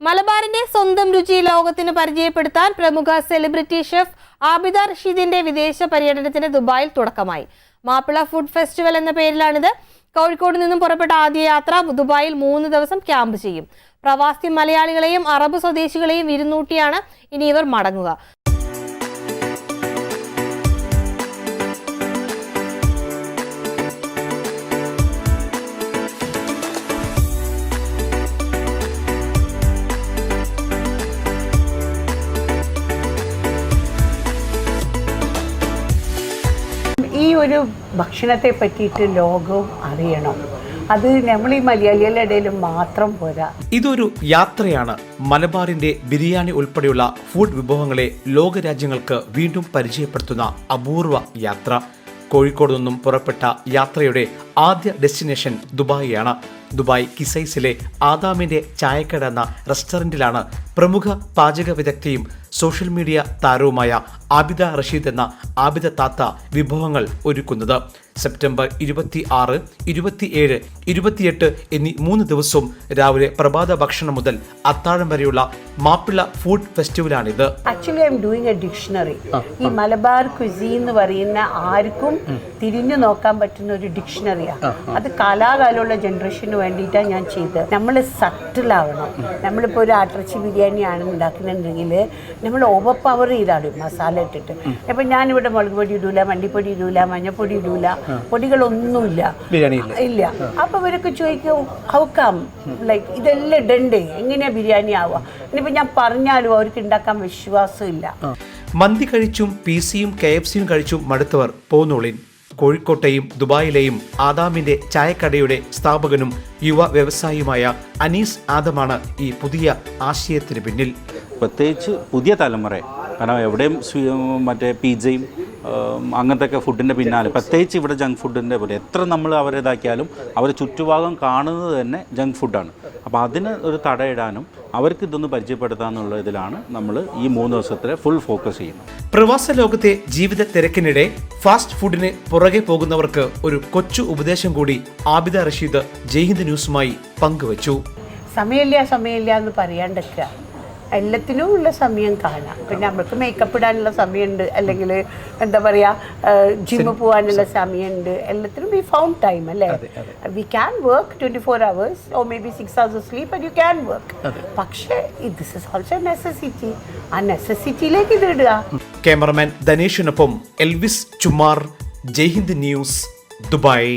മലബാറിന്റെ സ്വന്തം രുചി ലോകത്തിന് പരിചയപ്പെടുത്താൻ പ്രമുഖ സെലിബ്രിറ്റി ഷെഫ് ആബിദ റഷീദിന്റെ വിദേശ പര്യടനത്തിന് ദുബായിൽ തുടക്കമായി. മാപ്പിള ഫുഡ് ഫെസ്റ്റിവൽ എന്ന പേരിലാണിത്. കോഴിക്കോട് നിന്നും പുറപ്പെട്ട ആദ്യ യാത്ര ദുബായിൽ മൂന്ന് ദിവസം ക്യാമ്പ് ചെയ്യും. പ്രവാസി മലയാളികളെയും അറബ് സ്വദേശികളെയും വിരുന്നൂട്ടിയാണ് ഇനി ഇവർ മടങ്ങുക. ഈ ഒരു ഭക്ഷണത്തെ പറ്റിയിട്ട് ലോകവും അറിയണം. അത് നമ്മൾ ഈ മലയാളികളുടെ ഇടയിൽ മാത്രം പോരാ. ഇതൊരു യാത്രയാണ്. മലബാറിന്റെ ബിരിയാണി ഉൾപ്പെടെയുള്ള ഫുഡ് വിഭവങ്ങളെ ലോകരാജ്യങ്ങൾക്ക് വീണ്ടും പരിചയപ്പെടുത്തുന്ന അപൂർവ യാത്ര. കോഴിക്കോട് നിന്നും പുറപ്പെട്ട യാത്രയുടെ ആദ്യ ഡെസ്റ്റിനേഷൻ ദുബായിയാണ്. ദുബായ് കിസൈസിലെ ആദാമിന്റെ ചായക്കട എന്ന റെസ്റ്റോറന്റിലാണ് പ്രമുഖ പാചക വിദഗ്ധയും സോഷ്യൽ മീഡിയ താരവുമായ ആബിദ റഷീദ് എന്ന ആബിദ താത്ത വിഭവങ്ങൾ ഒരുക്കുന്നത്. സെപ്റ്റംബർ ഇരുപത്തി ആറ് ഇരുപത്തിയേഴ് ഇരുപത്തിയെട്ട് എന്നീ മൂന്ന് ദിവസവും രാവിലെ പ്രഭാത ഭക്ഷണം മുതൽ അത്താഴം വരെയുള്ള Mappila food ഫെസ്റ്റിവലാണിത് actually I'm doing a dictionary ഈ മലബാർ ക്വിസി എന്ന് പറയുന്ന ആർക്കും തിരിഞ്ഞു നോക്കാൻ പറ്റുന്ന ഒരു ഡിക്ഷണറിയാണ് അത് കാലാകാലമുള്ള ജനറേഷന് വേണ്ടിയിട്ടാണ് ഞാൻ ചെയ്തത്. നമ്മൾ സട്ടിലാവണം നമ്മളിപ്പോൾ ഒരു ആട്ടിറച്ചി ബിരിയാണി ആണ് ഉണ്ടാക്കുന്നുണ്ടെങ്കിൽ നമ്മൾ ഓവർ പവർ ചെയ്താണ് മസാല ഇട്ടിട്ട്. അപ്പം ഞാനിവിടെ മുളക് പൊടി ഇടൂല മല്ലിപ്പൊടി ഇടൂല മഞ്ഞപ്പൊടി ഇടൂല പൊടികളൊന്നുമില്ല. ഇല്ല. അപ്പൊ ഇവരൊക്കെ ചോദിക്കും ഹൗക്കാം ലൈക്ക് ഇതെല്ലാം ഇടണ്ടേ? എങ്ങനെയാ ബിരിയാണി ആവുക? ഇനിയിപ്പോ ഞാൻ പറഞ്ഞാലും അവർക്ക് ഉണ്ടാക്കാൻ വിശ്വാസമില്ല. മന്തി കഴിച്ചും പി സിയും കെ എഫ് സിയും കഴിച്ചും മടുത്തവർ പോന്നോളിൻ. കോഴിക്കോട്ടെയും ദുബായിലെയും ആദാമിന്റെ ചായക്കടയുടെ സ്ഥാപകനും യുവ വ്യവസായിയുമായ അനീസ് ആദമാണ് ഈ പുതിയ ആശയത്തിന് പിന്നിൽ. പ്രത്യേകിച്ച് പുതിയ തലമുറ. കാരണം എവിടെയും മറ്റേ പിസയും അങ്ങനത്തെ ഒക്കെ ഫുഡിന്റെ പിന്നാലെ. പ്രത്യേകിച്ച് ഇവിടെ ജങ്ക് ഫുഡിന്റെ പോലെ എത്ര നമ്മൾ അവരെ ഇതാക്കിയാലും അവർ ചുറ്റുഭാഗം കാണുന്നത് തന്നെ ജങ്ക് ഫുഡാണ് അപ്പോൾ അതിന് ഒരു തടയിടാനും അവർക്ക് ഇതൊന്ന് പരിചയപ്പെടുത്താമെന്നുള്ള ഇതിലാണ് നമ്മൾ ഈ മൂന്ന് ദിവസത്തെ ഫുൾ ഫോക്കസ് ചെയ്യുന്നത്. പ്രവാസ ലോകത്തെ ജീവിത തിരക്കിനിടെ ഫാസ്റ്റ് ഫുഡിന് പുറകെ പോകുന്നവർക്ക് ഒരു കൊച്ചു ഉപദേശം കൂടി ആബിദ റഷീദ് ജയ്ഹിന്ദ് ന്യൂസുമായി പങ്കുവച്ചു. സമയമില്ല സമയമില്ല എന്ന് പറയാണ്ടൊക്കെ എല്ലാത്തിനും ഉള്ള സമയം കാണാം. പിന്നെ നമ്മൾക്ക് മേക്കപ്പ് ഇടാനുള്ള സമയമുണ്ട്. അല്ലെങ്കിൽ എന്താ പറയുക ജിമ്മ് പോകാനുള്ള സമയമുണ്ട്. എല്ലാത്തിനും വി ഫൗണ്ട് ടൈം അല്ലേ? We can work twenty four hours oh maybe six hours sleep and you can work പക്ഷേ ദിസ് ഇസ് ഓൾസോ നെസസിറ്റി ആ നെസസിറ്റിയിലേക്ക് ഇത് ഇടുക. Cameraman ധനേഷിനൊപ്പം Elvis Chummar Jaihind News Dubai